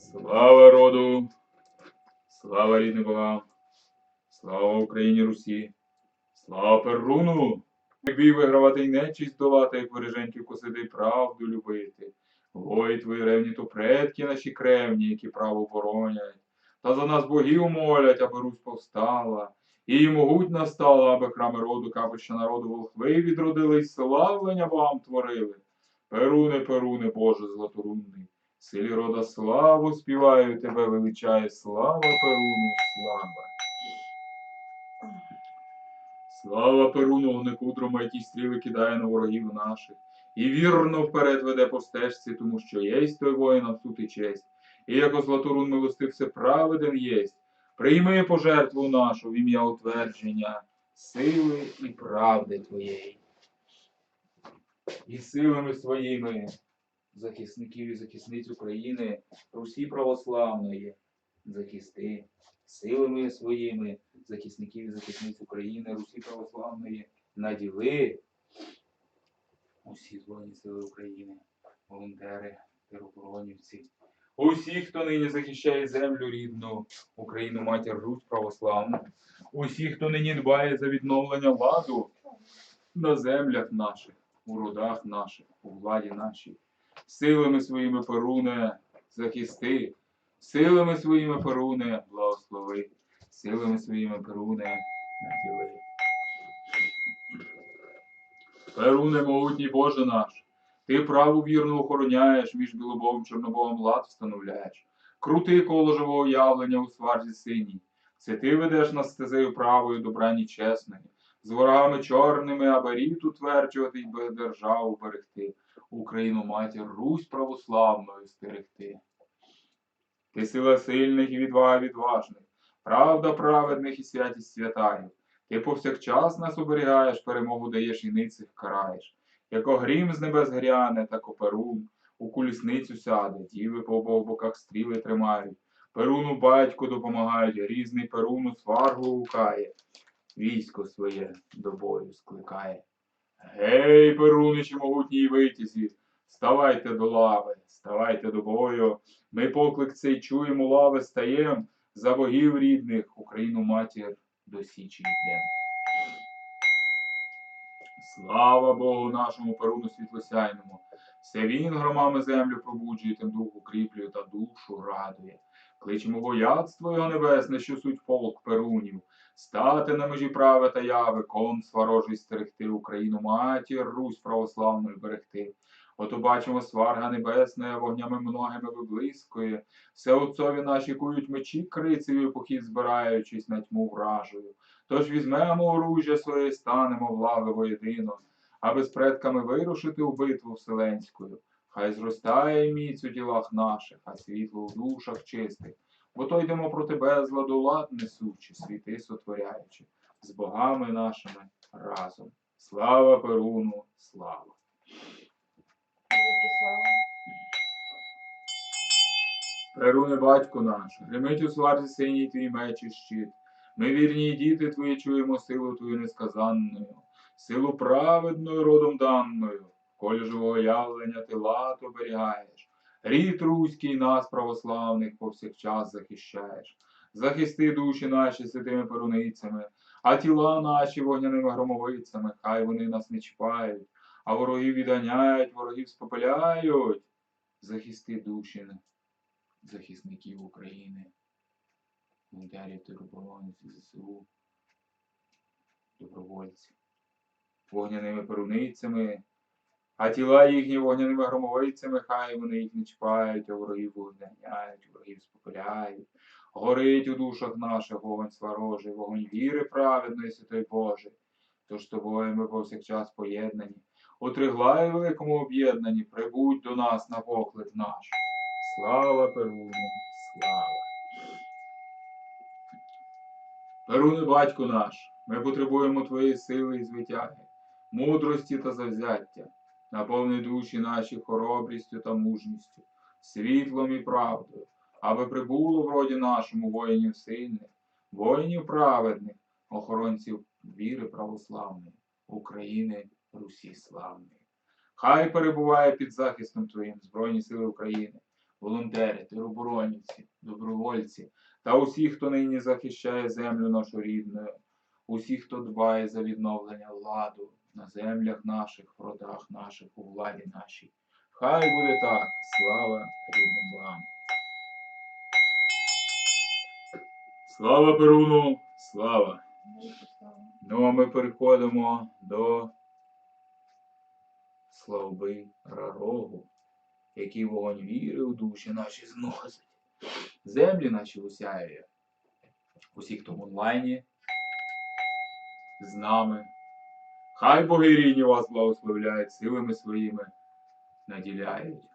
Слава роду, слава рідним богам, слава Україні Русі, слава Перуну! Як вигравати й нечість долати, як береженьків косиди правду любити. Гої твої ревні, то предки наші кревні, які право боронять. Та за нас богів молять, аби Русь повстала. І могуть настала, аби храми роду, капища народу волхви відродились, славлення богам творили. Перуне, Перуне, Боже златорунний, силі рода славу співаю, тебе величає, слава Перуну, слава. Слава Перуну, вогнекудрому, який стріли кидає на ворогів наших, і вірно вперед веде по стежці, тому що єсть той воїнам суд і честь. І як Златорун милостив все праведен єсть. Прийми пожертву нашу в ім'я утвердження, сили і правди Твоєї. І силами своїми захисників і захисниць України, Русі православної, захисти, силами своїми захисників і захисниць України, Русі православної, наділи усі Збройні Сили України, волонтери, тероборонівці, усі, хто нині захищає землю рідну, Україну, матір Русь православну, усі, хто нині дбає за відновлення ладу на землях наших, у родах наших, у владі нашій, силами своїми Перуне захисти, силами своїми Перуне благослови, силами своїми Перуне наділи. Перуне, могутній Боже наш, ти праву вірно охороняєш, між білобовим чорнобогом лад встановляєш. Крути коло живого явлення у сварзі синій. Це ти ведеш нас стезею правою, добрані чесної, з ворогами чорними, аби рід утверджувати й державу берегти, Україну матір Русь православною стерегти. Ти сила сильних і відвага відважних, правда праведних і святість святаїв. Ти повсякчас нас оберігаєш, перемогу даєш і ницих караєш. Як огрім з небес гряне, так оперун, у колісницю сяде, діви по обох боках стріли тримають. Перуну батьку допомагають, різний перуну сваргу гукає, військо своє до бою скликає. Гей, перуничі могутній витязі, ставайте до лави, ставайте до бою. Ми поклик цей чуємо, лави стаєм, за богів рідних, Україну матір до січі йдем. Слава Богу нашому Перуну світлосяйному. Все він громами землю пробуджує, тим дух укріплює та душу радує. Кличемо бояцтво його небесне, що суть полк Перунів. Стати на межі праве та яви, кон сварожий стерегти, Україну матір, Русь православною берегти. Ото бачимо сварга небесна, вогнями многими виблискує. Все отцові наші кують мечі крицею, похід збираючись на тьму вражою. Тож візьмемо оружжя своє, станемо в лави воєдино, аби з предками вирушити у битву вселенською. Хай зростає міць у ділах наших, а світло в душах чистих. Бо то йдемо проти безладу лад несучи, світи сотворяючи, з богами нашими разом. Слава Перуну, слава! Перуне, батько наш, гримить у сварзі синій твій меч і щит. Ми вірні діти твої чуємо силу твою несказанною, силу праведною родом даною, колі живого явлення ти лад оберігаєш. Рід руський нас, православних, повсякчас захищаєш. Захисти душі наші святими перуницями, а тіла наші вогняними громовицями, хай вони нас не чіпають, а ворогів відганяють, ворогів спопиляють. Захисти душі захисників України, волонтерів тероборонців ЗСУ, добровольців, вогняними перуницями, а тіла їхні вогняними громовицями, хай вони їх не чіпають, а ворогів вогняють, ворогів спопиляють. Горить у душах наших вогонь сварожий, вогонь віри праведної, святої Божий. Тож з тобою ми повсякчас поєднані. У триглаї великому об'єднані, прибудь до нас на поклик наш. Слава Перуну, слава. Перуне, батько наш, ми потребуємо Твоєї сили і звитяги, мудрості та завзяття, наповни душі наші хоробрістю та мужністю, світлом і правдою, аби прибуло в роді нашому воїнів сильних, воїнів праведних, охоронців віри православної, України, Русі славної. Хай перебуває під захистом Твоїм Збройні Сили України волонтери, тероборонівці, добровольці та усі, хто нині захищає землю нашу рідну, усі, хто дбає за відновлення ладу на землях наших, в родах наших, у владі нашій. Хай буде так, слава рідним богам. Слава Перуну, слава! Ну, а ми переходимо до слави Рарогу, який вогонь віри у душі наші зносить. Землі наші усяє. Усі, хто в онлайні, з нами. Хай боги рідні вас благословляють, силами своїми наділяють.